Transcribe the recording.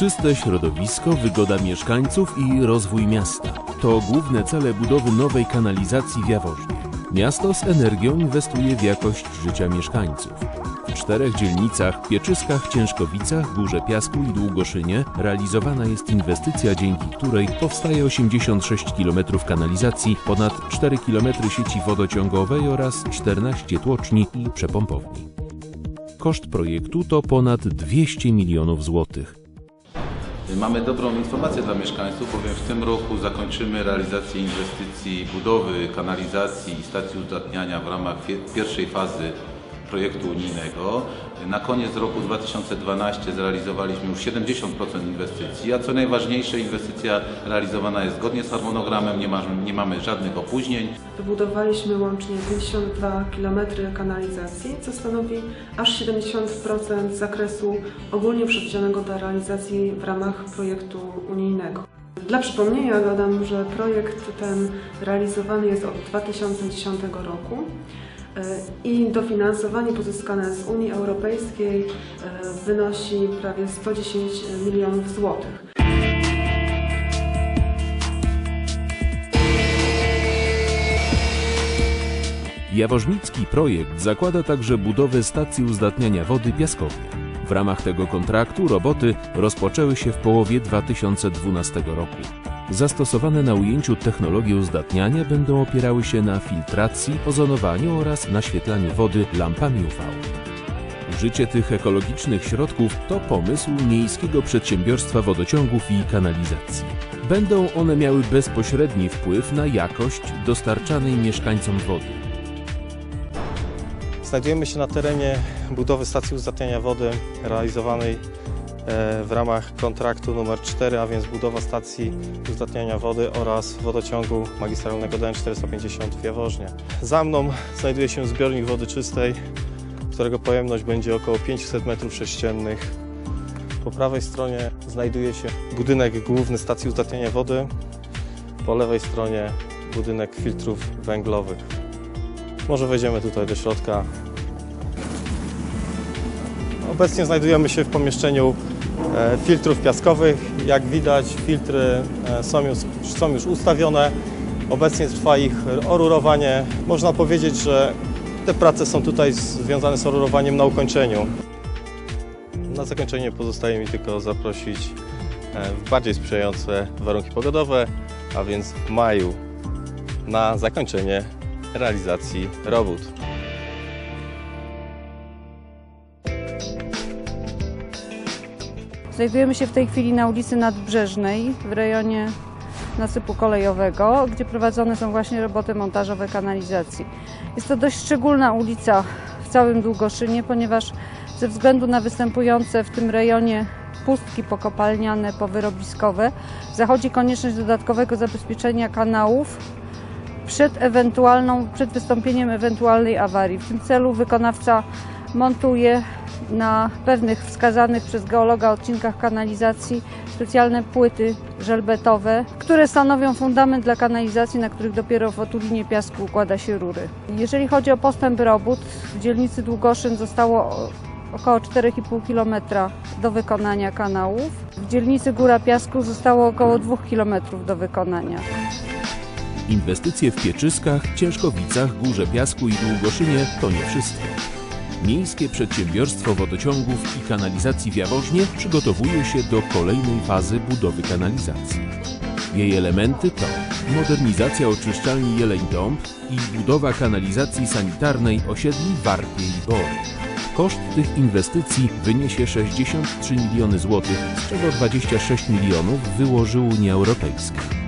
Czyste środowisko, wygoda mieszkańców i rozwój miasta to główne cele budowy nowej kanalizacji w Jaworznie. Miasto z energią inwestuje w jakość życia mieszkańców. W czterech dzielnicach Pieczyskach, Ciężkowicach, Górze Piasku i Długoszynie realizowana jest inwestycja, dzięki której powstaje 86 km kanalizacji, ponad 4 km sieci wodociągowej oraz 14 tłoczni i przepompowni. Koszt projektu to ponad 200 milionów złotych. Mamy dobrą informację dla mieszkańców, bowiem w tym roku zakończymy realizację inwestycji budowy kanalizacji i stacji uzdatniania w ramach pierwszej fazy projektu unijnego. Na koniec roku 2012 zrealizowaliśmy już 70% inwestycji, a co najważniejsze inwestycja realizowana jest zgodnie z harmonogramem, nie, ma, nie mamy żadnych opóźnień. Wybudowaliśmy łącznie 52 km kanalizacji, co stanowi aż 70% zakresu ogólnie przewidzianego do realizacji w ramach projektu unijnego. Dla przypomnienia dodam, że projekt ten realizowany jest od 2010 roku i dofinansowanie pozyskane z Unii Europejskiej e, wynosi prawie 110 milionów złotych. Jaworznicki projekt zakłada także budowę stacji uzdatniania wody Piaskowie. W ramach tego kontraktu roboty rozpoczęły się w połowie 2012 roku. Zastosowane na ujęciu technologie uzdatniania będą opierały się na filtracji, ozonowaniu oraz naświetlaniu wody lampami UV. Użycie tych ekologicznych środków to pomysł Miejskiego Przedsiębiorstwa Wodociągów i Kanalizacji. Będą one miały bezpośredni wpływ na jakość dostarczanej mieszkańcom wody. Znajdujemy się na terenie budowy stacji uzdatniania wody realizowanej w ramach kontraktu numer 4, a więc budowa stacji uzdatniania wody oraz wodociągu magistralnego DN450 w Jaworznie. Za mną znajduje się zbiornik wody czystej, którego pojemność będzie około 500 m3. Po prawej stronie znajduje się budynek główny stacji uzdatniania wody, po lewej stronie budynek filtrów węglowych. Może wejdziemy tutaj do środka. Obecnie znajdujemy się w pomieszczeniu e, filtrów piaskowych. Jak widać, filtry e, są już, są już ustawione. Obecnie trwa ich orurowanie. Można powiedzieć, że te prace są tutaj związane z orurowaniem na ukończeniu. Na zakończenie pozostaje mi tylko zaprosić e, w bardziej sprzyjające warunki pogodowe, a więc w maju na zakończenie realizacji robót. Znajdujemy się w tej chwili na ulicy Nadbrzeżnej w rejonie nasypu kolejowego, gdzie prowadzone są właśnie roboty montażowe kanalizacji. Jest to dość szczególna ulica w całym Długoszynie, ponieważ ze względu na występujące w tym rejonie pustki pokopalniane, powyrobiskowe, zachodzi konieczność dodatkowego zabezpieczenia kanałów przed ewentualną, przed wystąpieniem ewentualnej awarii. W tym celu wykonawca montuje na pewnych wskazanych przez geologa odcinkach kanalizacji specjalne płyty żelbetowe, które stanowią fundament dla kanalizacji, na których dopiero w otulinie piasku układa się rury. Jeżeli chodzi o postęp robót, w dzielnicy Długoszyn zostało około 4,5 km do wykonania kanałów. W dzielnicy Góra Piasku zostało około 2 km do wykonania. Inwestycje w Pieczyskach, Ciężkowicach, Górze Piasku i Długoszynie to nie wszystko. Miejskie Przedsiębiorstwo Wodociągów i Kanalizacji w Jaworznie przygotowuje się do kolejnej fazy budowy kanalizacji. Jej elementy to modernizacja oczyszczalni Jeleń-Dąb i budowa kanalizacji sanitarnej osiedli Warpie i Bory. Koszt tych inwestycji wyniesie 63 miliony złotych, z czego 26 milionów wyłoży Unia Europejska.